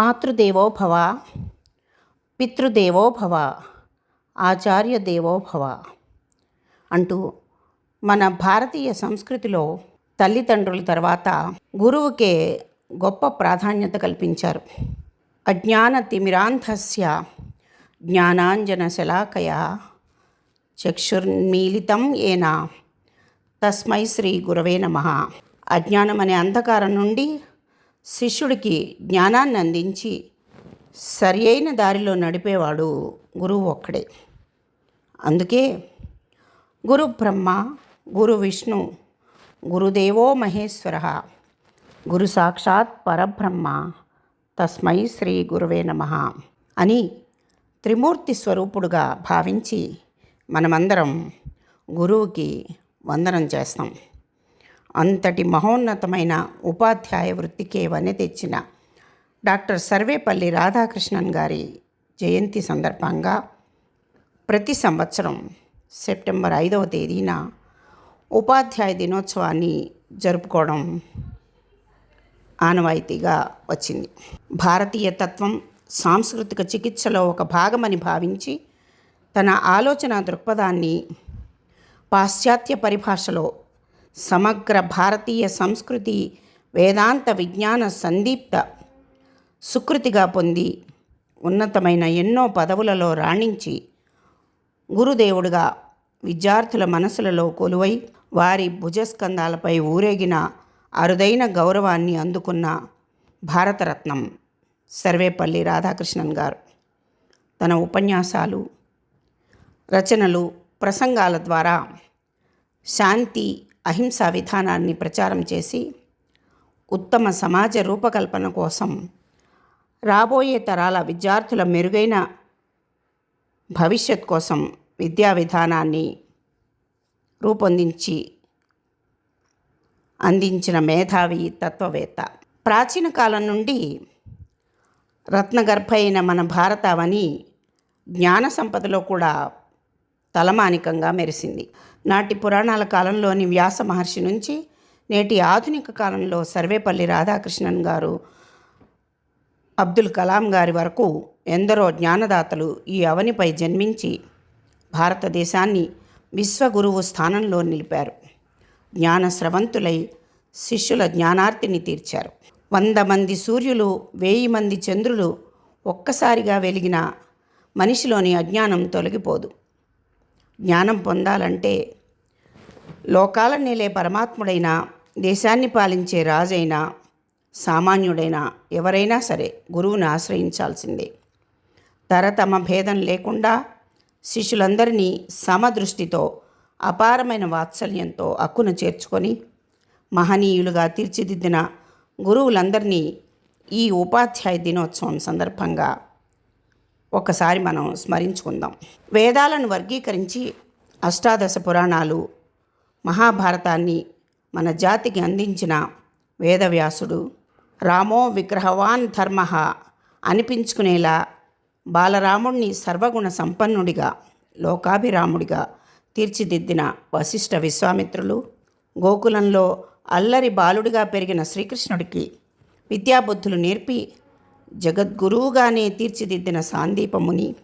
మాతృదేవో భవ పితృదేవో భవ ఆచార్య దేవో భవ అంటూ మన భారతీయ సంస్కృతిలో తల్లిదండ్రుల తర్వాత గురువుకే గొప్ప ప్రాధాన్యత కల్పించారు. అజ్ఞాన తిమిరాంధస్య జ్ఞానాంజన శలాకయ చక్షుర్మీలితం ఏన తస్మై శ్రీ గురవే నమ. అజ్ఞానం అనే అంధకారం నుండి శిష్యుడికి జ్ఞానాన్ని అందించి సరి అయిన దారిలో నడిపేవాడు గురువు ఒక్కడే. అందుకే గురు బ్రహ్మ గురు విష్ణు గురుదేవో మహేశ్వర గురు సాక్షాత్ పరబ్రహ్మ తస్మై శ్రీ గురువే నమ అని త్రిమూర్తి స్వరూపుడుగా భావించి మనమందరం గురువుకి వందనం చేస్తాం. అంతటి మహోన్నతమైన ఉపాధ్యాయ వృత్తికే ఇవన్నీ తెచ్చిన డాక్టర్ సర్వేపల్లి రాధాకృష్ణన్ గారి జయంతి సందర్భంగా ప్రతి సంవత్సరం సెప్టెంబర్ ఐదవ తేదీన ఉపాధ్యాయ దినోత్సవాన్ని జరుపుకోవడం ఆనవాయితీగా వచ్చింది. భారతీయ తత్వం సాంస్కృతిక చికిత్సలో ఒక భాగమని భావించి తన ఆలోచన దృక్పథాన్ని పాశ్చాత్య పరిభాషలో సమగ్ర భారతీయ సంస్కృతి వేదాంత విజ్ఞాన సందీప్త సుకృతిగా పొంది ఉన్నతమైన ఎన్నో పదవులలో రాణించి గురుదేవుడుగా విద్యార్థుల మనసులలో కొలువై వారి భుజస్కంధాలపై ఊరేగిన అరుదైన గౌరవాన్ని అందుకున్న భారతరత్నం సర్వేపల్లి రాధాకృష్ణన్ గారు. తన ఉపన్యాసాలు రచనలు ప్రసంగాల ద్వారా శాంతి అహింసా విధానాన్ని ప్రచారం చేసి ఉత్తమ సమాజ రూపకల్పన కోసం రాబోయే తరాల విద్యార్థుల మెరుగైన భవిష్యత్ కోసం విద్యా విధానాన్ని రూపొందించి అందించిన మేధావి తత్వవేత్త. ప్రాచీన కాలం నుండి రత్నగర్భ అయిన మన భారతావని జ్ఞాన సంపదలో కూడా తలమానికంగా మెరిసింది. నాటి పురాణాల కాలంలోని వ్యాస మహర్షి నుంచి నేటి ఆధునిక కాలంలో సర్వేపల్లి రాధాకృష్ణన్ గారు అబ్దుల్ కలాం గారి వరకు ఎందరో జ్ఞానదాతలు ఈ అవనిపై జన్మించి భారతదేశాన్ని విశ్వగురువు స్థానంలో నిలిపారు. జ్ఞాన స్రవంతులై శిష్యుల జ్ఞానార్తిని తీర్చారు. వంద మంది సూర్యులు వెయ్యి మంది చంద్రులు ఒక్కసారిగా వెలిగిన మనిషిలోని అజ్ఞానం తొలగిపోదు. జ్ఞానం పొందాలంటే లోకాల నేలే పరమాత్ముడైన దేశాన్ని పాలించే రాజైన సామాన్యుడైన ఎవరైనా సరే గురువుని ఆశ్రయించాల్సిందే. తరతమ భేదం లేకుండా శిష్యులందరినీ సమదృష్టితో అపారమైన వాత్సల్యంతో అక్కును చేర్చుకొని మహనీయులుగా తీర్చిదిద్దిన గురువులందరినీ ఈ ఉపాధ్యాయ దినోత్సవం సందర్భంగా ఒకసారి మనం స్మరించుకుందాం. వేదాలను వర్గీకరించి అష్టాదశ పురాణాలు మహాభారతాన్ని మన జాతికి అందించిన వేదవ్యాసుడు రామో విగ్రహవాన్ ధర్మ అనిపించుకునేలా బాలరాముణ్ణి సర్వగుణ సంపన్నుడిగా లోకాభిరాముడిగా తీర్చిదిద్దిన వశిష్ఠ విశ్వామిత్రులు గోకులంలో అల్లరి బాలుడిగా పెరిగిన శ్రీకృష్ణుడికి విద్యాబుద్ధులు నేర్పి జగద్గురువుగానే తీర్చిదిద్దిన సాందీపముని.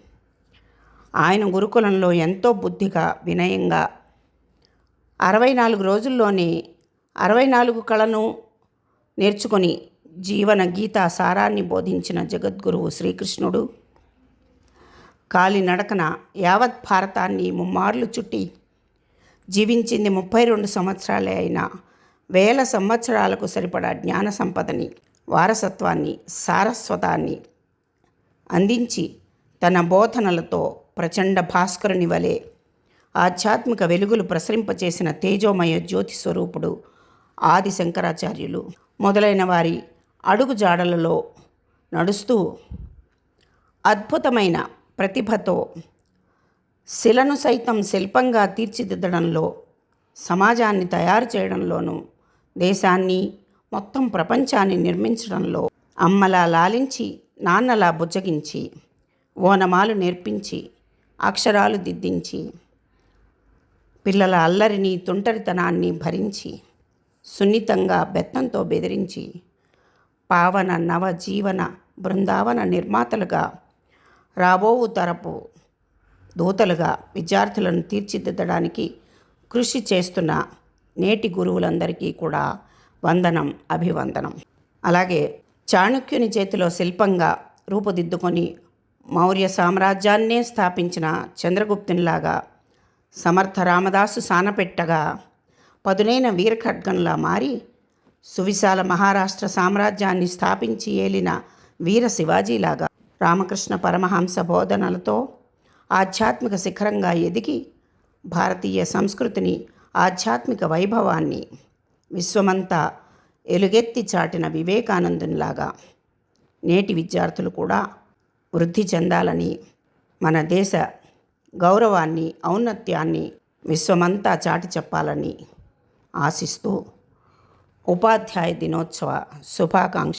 ఆయన గురుకులంలో ఎంతో బుద్ధిగా వినయంగా అరవై నాలుగు రోజుల్లోనే అరవై నాలుగు కళను నేర్చుకొని జీవన గీత సారాన్ని బోధించిన జగద్గురువు శ్రీకృష్ణుడు కాలినడకన యావత్ భారతాన్ని ముమ్మార్లు చుట్టి జీవించింది ముప్పై రెండు సంవత్సరాలే అయినా వేల సంవత్సరాలకు సరిపడా జ్ఞాన సంపదని వారసత్వాన్ని సారస్వతాన్ని అందించి తన బోధనలతో ప్రచండ భాస్కరుని వలె ఆధ్యాత్మిక వెలుగులు ప్రసరింపచేసిన తేజోమయ జ్యోతి స్వరూపుడు ఆది శంకరాచార్యులు మొదలైన వారి అడుగు జాడలలో నడుస్తూ అద్భుతమైన ప్రతిభతో శిలను సైతం శిల్పంగా తీర్చిదిద్దడంలో సమాజాన్ని తయారు చేయడంలోనూ దేశాన్ని మొత్తం ప్రపంచాన్ని నిర్మించడంలో అమ్మలా లాలించి నాన్నలా బుజ్జగించి ఓనమాలు నేర్పించి అక్షరాలు దిద్దించి పిల్లల అల్లరిని తుంటరితనాన్ని భరించి సున్నితంగా బెత్తంతో బెదిరించి పావన నవజీవన బృందావన నిర్మాతలుగా రాబోవు తరపు దూతలుగా విద్యార్థులను తీర్చిదిద్దడానికి కృషి చేస్తున్న నేటి గురువులందరికీ కూడా వందనం అభివందనం. అలాగే చాణక్యుని చేతిలో శిల్పంగా రూపుదిద్దుకొని మౌర్య సామ్రాజ్యాన్నే స్థాపించిన చంద్రగుప్తునిలాగా సమర్థ రామదాసు సానపెట్టగా పదునైన వీరఖడ్గంలా మారి సువిశాల మహారాష్ట్ర సామ్రాజ్యాన్ని స్థాపించి ఏలిన వీర శివాజీలాగా రామకృష్ణ పరమహంస బోధనలతో ఆధ్యాత్మిక శిఖరంగా ఎదిగి భారతీయ సంస్కృతిని ఆధ్యాత్మిక వైభవాన్ని విశ్వమంతా ఎలుగెత్తి చాటిన వివేకానందునిలాగా నేటి విద్యార్థులు కూడా వృద్ధి చెందాలని మన దేశ గౌరవాన్ని ఔన్నత్యాన్ని విశ్వమంతా చాటి చెప్పాలని ఆశిస్తూ ఉపాధ్యాయ దినోత్సవ శుభాకాంక్ష